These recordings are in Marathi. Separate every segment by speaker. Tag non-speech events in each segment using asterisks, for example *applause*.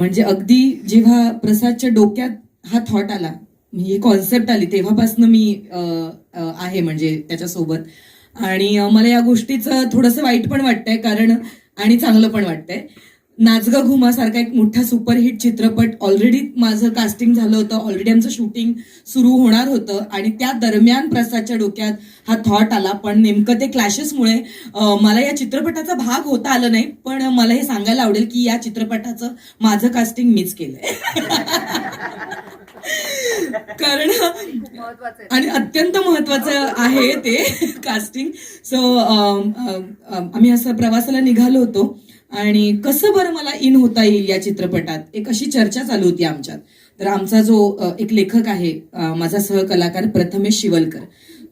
Speaker 1: म्हणजे अगदी जेव्हा प्रसादच्या डोक्यात हा थॉट आला म्हणजे ही कॉन्सेप्ट आली तेव्हापासून मी आहे म्हणजे त्याच्यासोबत. आणि मला या गोष्टीचं थोडंसं वाईट पण वाटतंय कारण आणि चांगलं पण वाटतंय. नाचगा घुमा सारखा एक मोठा सुपरहिट चित्रपट ऑलरेडी माझं कास्टिंग झालं होतं. ऑलरेडी आमचं शूटिंग सुरू होणार होतं. आणि त्या दरम्यान प्रसादच्या डोक्यात हा थॉट आला. पण नेमकं ते क्लॅशेसमुळे मला या चित्रपटाचा भाग होता आलं नाही. पण मला हे सांगायला आवडेल की या चित्रपटाचं माझं कास्टिंग मीच केलंय. *laughs* कारण आणि अत्यंत महत्वाचं आहे ते *laughs* कास्टिंग सो आम्ही असं प्रवासाला निघालो होतो. आणि कसं बरं मला इन होता येईल या चित्रपटात? एक अशी चर्चा चालू होती आमच्यात. तर आमचा जो एक लेखक आहे माझा सहकलाकार प्रथमेश शिवलकर.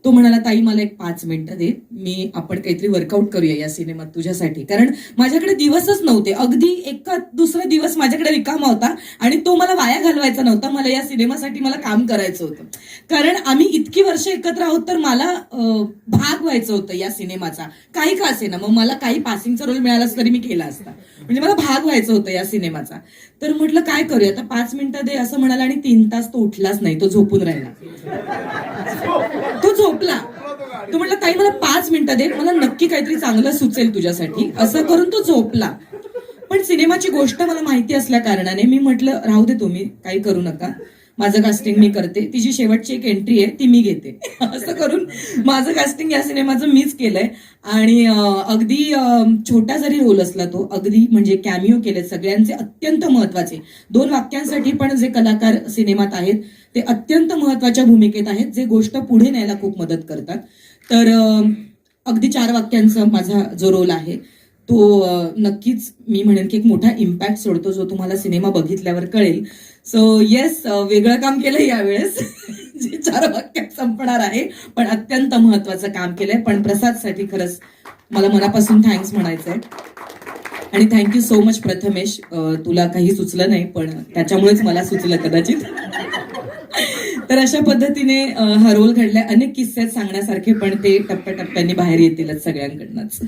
Speaker 1: तो म्हणाला ताई मला एक पाच मिनिटं दे. मी आपण काहीतरी वर्कआउट करूया या सिनेमात तुझ्यासाठी. कारण माझ्याकडे दिवसच नव्हते. अगदी एका दुसरा दिवस माझ्याकडे रिकामा होता आणि तो मला वाया घालवायचा नव्हता. मला या सिनेमासाठी मला काम करायचं होतं. कारण आम्ही इतकी वर्ष एकत्र आहोत तर मला भाग व्हायचं होतं या सिनेमाचा काही का असे ना मग मला काही पासिंगचा रोल मिळाला तरी मी केला असता. म्हणजे मला भाग व्हायचं होतं या सिनेमाचा तर म्हटलं काय करूया? आता पाच मिनिटं दे असं म्हणाला आणि तीन तास तो उठलाच नाही तो झोपून राहिला. तो झोपला. तो म्हटलं ताई मला पाच मिनिटं दे. मला नक्की काहीतरी चांगलं सुचेल तुझ्यासाठी. असं करून तो झोपला. पण सिनेमाची गोष्ट मला माहिती असल्या कारणाने मी म्हटलं राहू दे तुम्ही काही करू नका. माझं कास्टिंग मी करते. तिची शेवटची एक एंट्री आहे ती मी घेते. *laughs* असं करून माझं कास्टिंग या सिनेमाचं मीच केलंय. आणि अगदी छोटा जरी रोल असला तो अगदी म्हणजे कॅमिओ केले सगळ्यांचे अत्यंत महत्त्वाचे. दोन वाक्यांसाठी पण जे कलाकार सिनेमात आहेत ते अत्यंत महत्त्वाच्या भूमिकेत आहेत जे गोष्ट पुढे न्यायला खूप मदत करतात. तर अगदी चार वाक्यांचा माझा जो रोल आहे तो नक्कीच मी म्हणेन की एक मोठा इम्पॅक्ट सोडतो जो तुम्हाला सिनेमा बघितल्यावर कळेल. सो येस वेगळं काम केलं यावेळेस *laughs* जे चार वाक्यात संपणार आहे पण अत्यंत महत्वाचं काम केलंय. पण प्रसादसाठी खरंच मला मनापासून थँक्स म्हणायचं आहे आणि थँक्यू सो मच प्रथमेश. तुला काही सुचलं नाही पण त्याच्यामुळेच मला सुचलं कदाचित. *laughs* तर अशा पद्धतीने हा रोल घडलाय. अनेक किस्से सांगण्यासारखे पण ते टप्प्याटप्प्याने बाहेर येतीलच सगळ्यांकडनंच.